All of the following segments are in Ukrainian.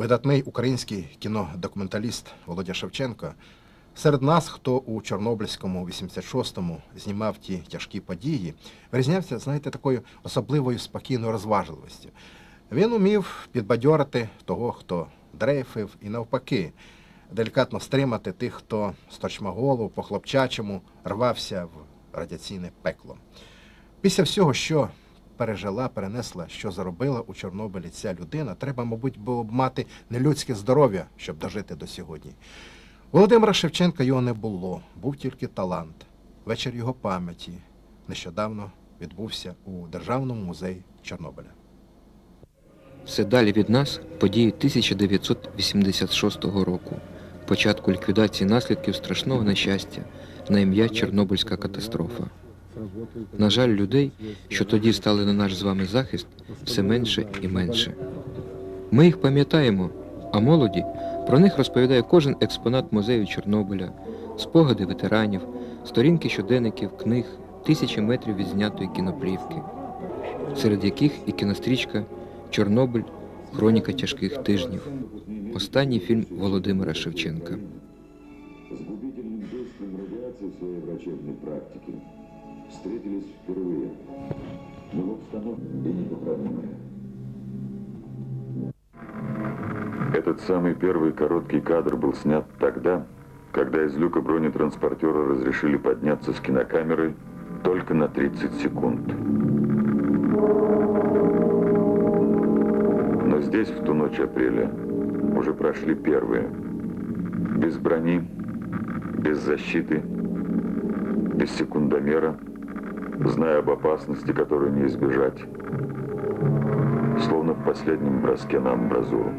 видатний український кінодокументаліст Володя Шевченко. Серед нас, хто у Чорнобильському 86-му знімав ті тяжкі події, вирізнявся, знаєте, такою особливою спокійною розважливістю. Він умів підбадьорити того, хто дрейфив, і навпаки, делікатно стримати тих, хто з торчмоголу по хлопчачому рвався в радіаційне пекло. Після всього, що пережила, перенесла, що заробила у Чорнобилі ця людина, треба, мабуть, було б мати нелюдське здоров'я, щоб дожити до сьогодні. Володимира Шевченка його не було, був тільки талант. Вечір його пам'яті нещодавно відбувся у Державному музеї Чорнобиля. Все далі від нас події 1986 року, початку ліквідації наслідків страшного нещастя на ім'я Чорнобильська катастрофа. На жаль, людей, що тоді стали на наш з вами захист, все менше і менше. Ми їх пам'ятаємо, а молоді про них розповідає кожен експонат музею Чорнобиля, спогади ветеранів, сторінки щоденників, книг, тисячі метрів відзнятої кіноплівки, серед яких і кінострічка Чорнобиль Хроніка тяжких тижнів. Останній фільм Володимира Шевченка. с губительным действием радиации в своей встретились впервые, но в обстановке непоправимой. Этот самый первый короткий кадр был снят тогда, когда из люка бронетранспортера разрешили подняться с кинокамерой только на 30 секунд. Но здесь в ту ночь апреля уже прошли первые. Без брони, без защиты, без секундомера, зная об опасности, которую не избежать, словно в последнем броске на амбразуру.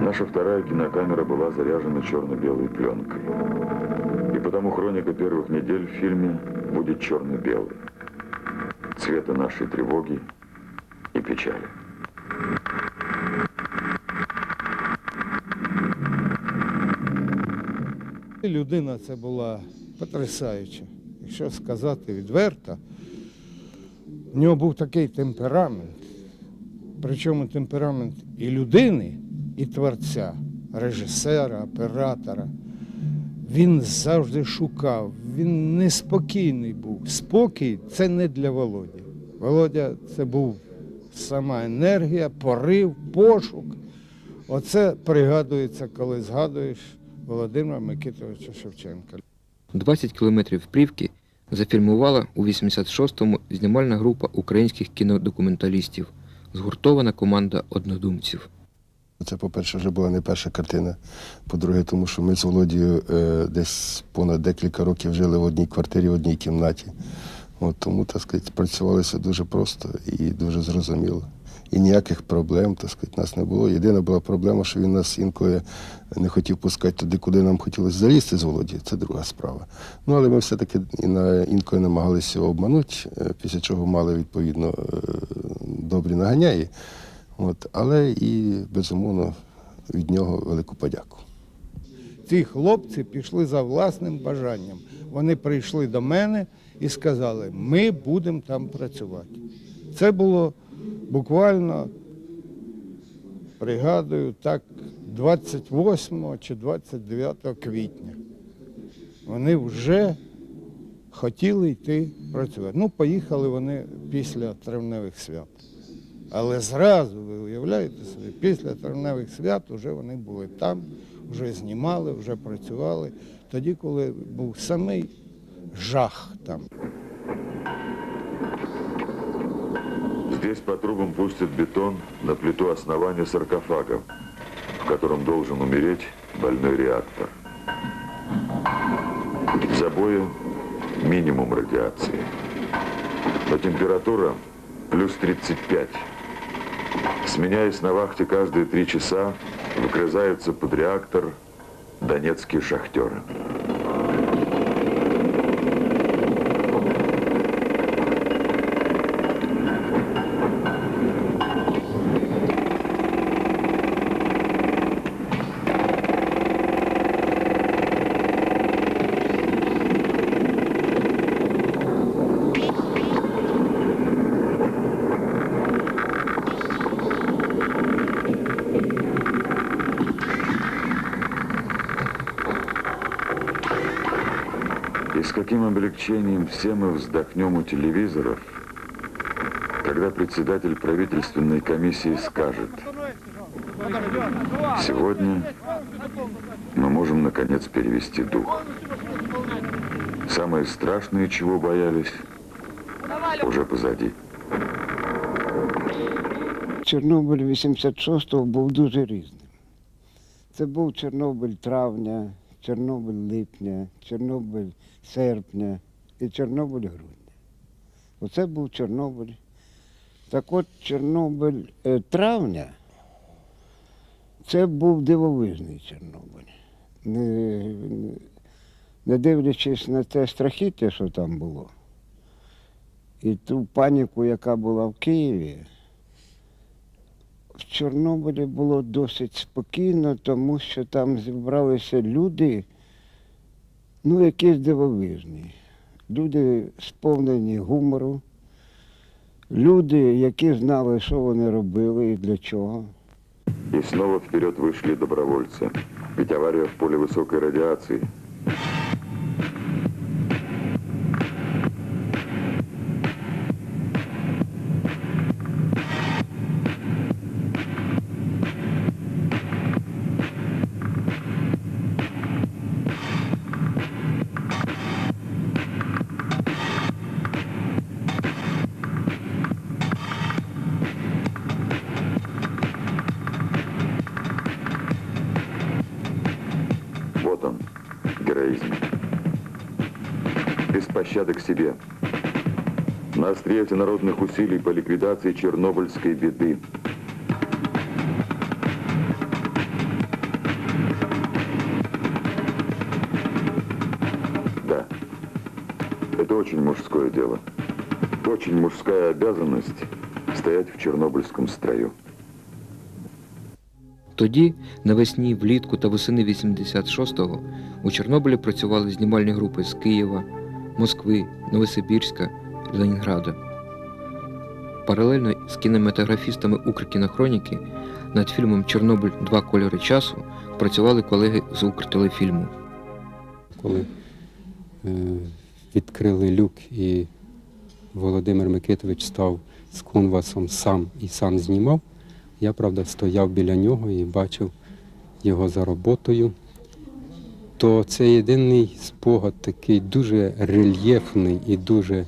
Наша вторая кинокамера была заряжена черно-белой пленкой. И потому хроника первых недель в фильме будет черно-белой. Цвета нашей тревоги и печали. Людина це була потрясаюча. Якщо сказати відверто, в нього був такий темперамент, причому темперамент і людини, і творця, режисера, оператора. Він завжди шукав, він неспокійний був. Спокій це не для Володі. Володя це був сама енергія, порив, пошук. Оце пригадується, коли згадуєш Володимира Микитовича Шевченка. 20 кілометрів плівки зафільмувала у 86-му знімальна група українських кінодокументалістів, згуртована команда однодумців. Це, по-перше, вже була не перша картина. По-друге, тому що ми з Володією е, десь понад декілька років жили в одній квартирі, в одній кімнаті. От, тому, так сказати, працювалося дуже просто і дуже зрозуміло. І ніяких проблем, так сказати, нас не було. Єдина була проблема, що він нас інколи не хотів пускати туди, куди нам хотілося залізти з Володією. Це друга справа. Ну, але ми все-таки інколи намагалися його обманути, е, після чого мали відповідно е, добрі наганяї. От, але і безумовно від нього велику подяку. Ці хлопці пішли за власним бажанням. Вони прийшли до мене і сказали, ми будемо там працювати. Це було буквально, пригадую, так, 28 чи 29 квітня. Вони вже хотіли йти працювати. Ну, поїхали вони після травневих свят. Але зразу, ви уявляєте собі, після травневих свят вже вони були там, вже знімали, вже працювали. Тоді, коли був самий жах там. Здесь по трубам пустят бетон на плиту основания саркофага, в котором должен умереть больной реактор. В забое минимум радиации. Но температура плюс 35. Сменяясь на вахте каждые три часа, выгрызаются под реактор донецкие шахтеры. Каким облегчением все мы вздохнем у телевизоров, когда председатель правительственной комиссии скажет, сегодня мы можем наконец перевести дух. Самое страшное, чего боялись, уже позади. Чорнобиль 86-го був дуже різним. Це був Чорнобиль травня, Чорнобиль липня, Чорнобиль серпня і Чорнобиль грудня. Оце був Чорнобиль. Так от Чорнобиль е, травня це був дивовижний Чорнобиль. Не, не дивлячись на те страхіття, що там було, і ту паніку, яка була в Києві, в Чорнобилі було досить спокійно, тому що там зібралися люди, ну, якісь дивовижні. Люди сповнені гумору, люди, які знали, що вони робили і для чого. И снова вперед вышли добровольцы. Ведь авария в поле высокой радиации. Вот он, героизм. Без пощады к себе. На острие всенародных усилий по ликвидации чернобыльской беды. Да, это очень мужское дело. Очень мужская обязанность стоять в чернобыльском строю. Тоді, навесні, влітку та восени 86-го у Чорнобилі працювали знімальні групи з Києва, Москви, Новосибірська, Ленінграда. Паралельно з кінематографістами Укркінохроніки над фільмом Чорнобиль Два кольори часу працювали колеги з Укртелефільму. коли е, відкрили люк і Володимир Микитович став з конвасом сам і сам знімав. Я, правда, стояв біля нього і бачив його за роботою. То це єдиний спогад такий дуже рельєфний і дуже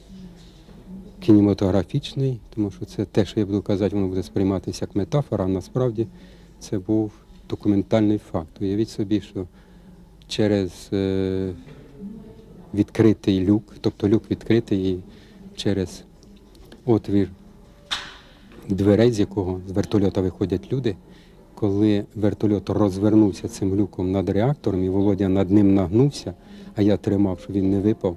кінематографічний, тому що це те, що я буду казати, воно буде сприйматися як метафора, а насправді це був документальний факт. Уявіть собі, що через е, відкритий люк, тобто люк відкритий і через отвір дверей, з якого з вертольота виходять люди. Коли вертольот розвернувся цим люком над реактором, і Володя над ним нагнувся, а я тримав, щоб він не випав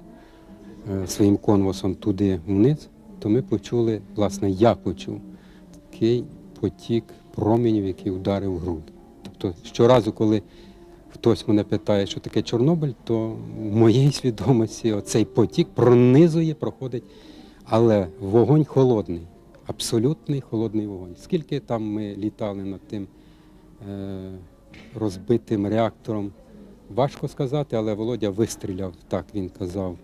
е, своїм конвосом туди вниз, то ми почули, власне, я почув такий потік променів, який ударив в груди. Тобто щоразу, коли хтось мене питає, що таке Чорнобиль, то в моїй свідомості оцей потік пронизує, проходить, але вогонь холодний, абсолютний холодний вогонь. Скільки там ми літали над тим е, розбитим реактором, важко сказати, але Володя вистріляв, так він казав,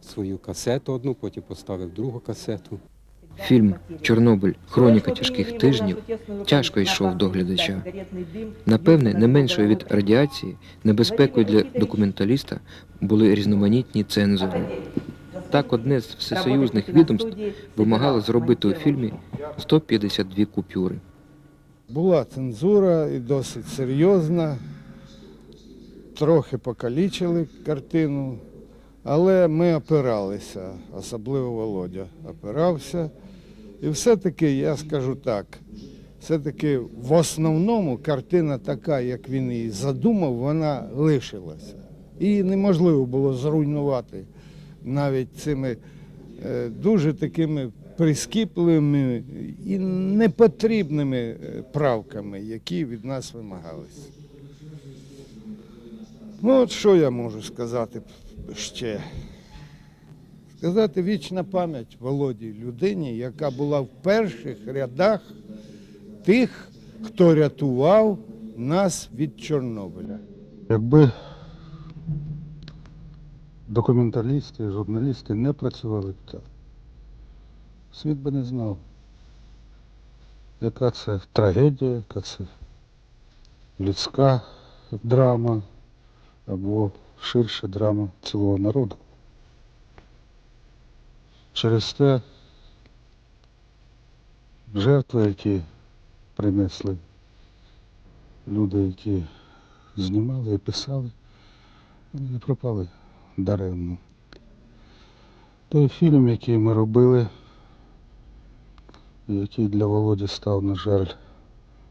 свою касету одну, потім поставив другу касету. Фільм Чорнобиль Хроніка тяжких тижнів тяжко йшов до глядача. Напевне, не меншою від радіації небезпекою для документаліста були різноманітні цензори. Так, одне з всесоюзних відомств вимагало зробити у фільмі 152 купюри. Була цензура і досить серйозна. Трохи покалічили картину, але ми опиралися, особливо Володя опирався. І все-таки, я скажу так, все-таки в основному картина така, як він її задумав, вона лишилася. Її неможливо було зруйнувати навіть цими е, дуже такими прискіпливими і непотрібними е, правками, які від нас вимагалися. Ну, от що я можу сказати ще? Сказати вічна пам'ять Володі людині, яка була в перших рядах тих, хто рятував нас від Чорнобиля. Якби документалісти, журналісти не працювали б так. Світ би не знав, яка це трагедія, яка це людська драма або ширша драма цілого народу. Через те жертви, які принесли люди, які знімали і писали, вони не пропали даремно. Той фільм, який ми робили, який для Володі став, на жаль,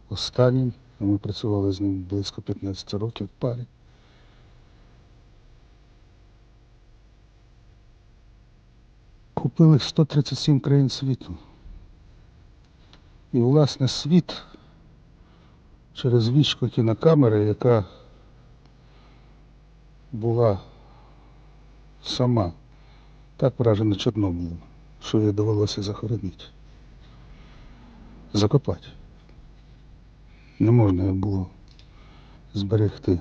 останнім, ми працювали з ним близько 15 років в парі. Купили 137 країн світу. І, власне, світ через вічко кінокамери, яка була сама так вражена Чорнобилем, що їй довелося захоронити. Закопати. Не можна її було зберегти.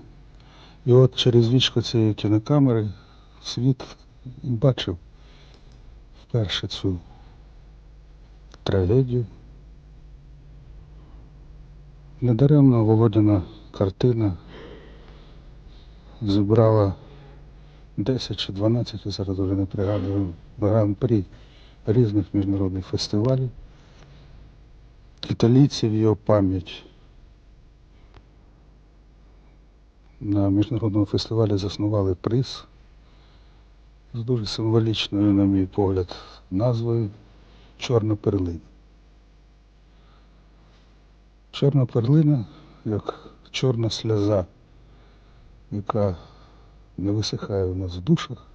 І от через вічко цієї кінокамери світ бачив вперше цю трагедію. Недаремно Володіна картина зібрала 10 чи 12, я зараз вже не пригадую, гран-прі різних міжнародних фестивалів. Італійці в його пам'ять на міжнародному фестивалі заснували приз з дуже символічною, на мій погляд, назвою Чорна перлина. Чорна перлина, як чорна сльоза, яка не висихає у нас в душах,